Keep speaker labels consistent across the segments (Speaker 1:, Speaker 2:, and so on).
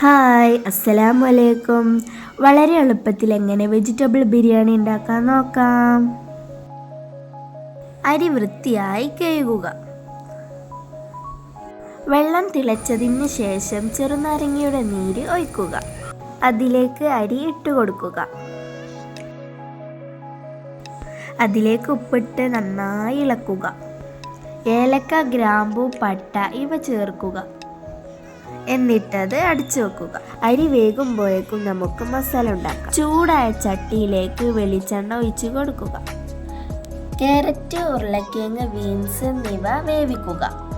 Speaker 1: Hi അസ്സലാമു അലൈക്കും വളരെ എളുപ്പത്തിൽ എങ്ങനെ വെജിറ്റബിൾ ബിരിയാണി ഉണ്ടാക്കാൻ നോക്കാം? അരി വൃത്തിയായി കഴുകുക. വെള്ളം തിളച്ചതിന് ശേഷം ചെറുനാരങ്ങയുടെ നീര് ഒഴിക്കുക. അതിലേക്ക് അരി ഇട്ട് കൊടുക്കുക. അതിലേക്ക് ഉപ്പിട്ട് നന്നായി ഇളക്കുക. ഏലക്ക ഗ്രാമ്പു പട്ട ഇവ ചേർക്കുക. എന്നിട്ടത് അടിച്ചു വെക്കുക. അരി വേകുമ്പോഴേക്കും നമുക്ക് മസാല ഉണ്ടാക്കാം. ചൂടായ ചട്ടിയിലേക്ക് വെളിച്ചെണ്ണ ഒഴിച്ച് കൊടുക്കുക. ക്യാരറ്റ് ഉരുളക്കിഴങ്ങ് ബീൻസ് എന്നിവ വേവിക്കുക.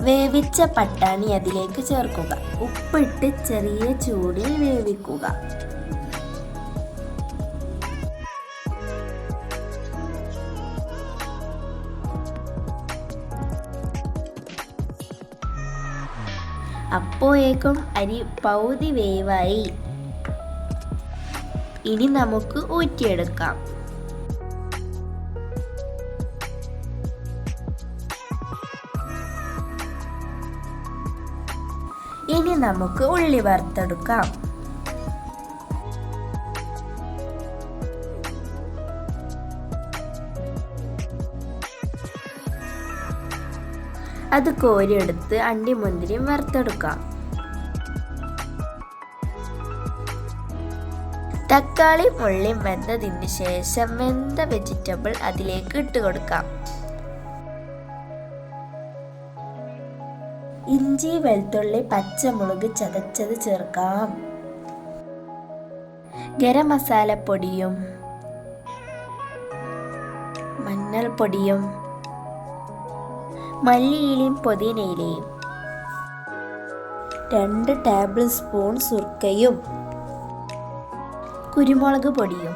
Speaker 1: വേവിച്ച പട്ടാണി അതിലേക്ക് ചേർക്കുക. ഉപ്പിട്ട് ചെറിയ ചൂടിൽ വേവിക്കുക. അപ്പോഴേക്കും അരി പൗതി വേവായി. ഇനി നമുക്ക് ഊറ്റിയെടുക്കാം. ഇനി നമുക്ക് ഉള്ളി വറുത്തെടുക്കാം. അത് കോരിയെടുത്ത് അണ്ടിമുന്തിരിയും വറുത്തെടുക്കാം. തക്കാളി ഉള്ളിയും വെന്തതിന് ശേഷം വെന്ത വെജിറ്റബിൾ അതിലേക്ക് ഇട്ട് കൊടുക്കാം. ഇഞ്ചി വെളുത്തുള്ളി പച്ചമുളക് ചതച്ചത് ചേർക്കാം. ഗരം മസാലപ്പൊടിയും മഞ്ഞൾപ്പൊടിയും മല്ലിയിലയും പുതിനയിലയും. രണ്ട് ടേബിൾ സ്പൂൺ സുർക്കയും. കുരുമുളക് പൊടിയും.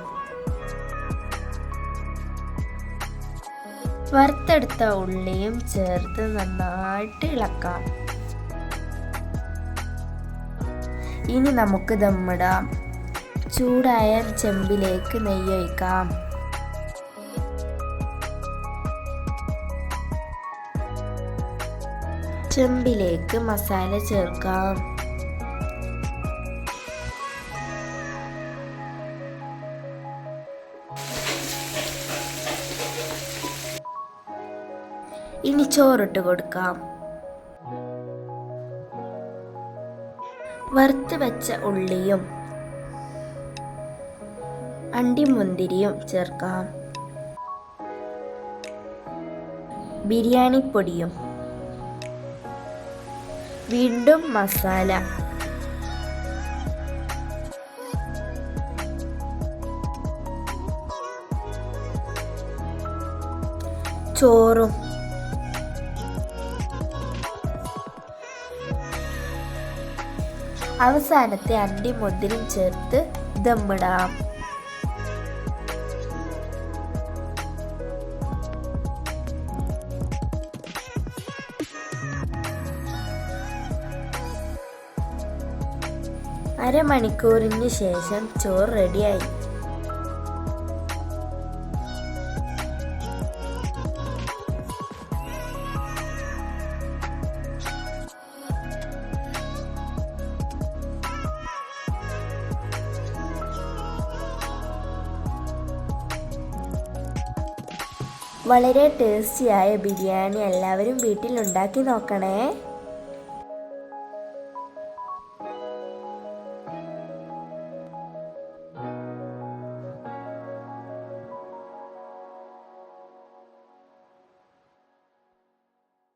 Speaker 1: വറുത്തെടുത്ത ഉള്ളിയും ചേർത്ത് നന്നായിട്ട് ഇളക്കാം. ഇനി നമുക്ക് നമ്മുടെ ചൂടായ ചെമ്പിലേക്ക് നെയ്യൊഴിക്കാം ചെമ്പിലേക്ക് മസാല ചേർക്കാം. ഇനി ചോറിട്ട് കൊടുക്കാം. വറുത്ത് വെച്ച ഉള്ളിയും അണ്ടിമുന്തിരിയും ചേർക്കാം. ബിരിയാണി പൊടിയും വീണ്ടും മസാല. ചോറും. അവസാനത്തെ അണ്ടിമുന്തിരിയും ചേർത്ത് ദമ്മിടാം. അരമണിക്കൂറിന് ശേഷം ചോറ് റെഡിയായി. വളരെ ടേസ്റ്റിയായ ബിരിയാണി എല്ലാവരും വീട്ടിൽ ഉണ്ടാക്കി നോക്കണേ.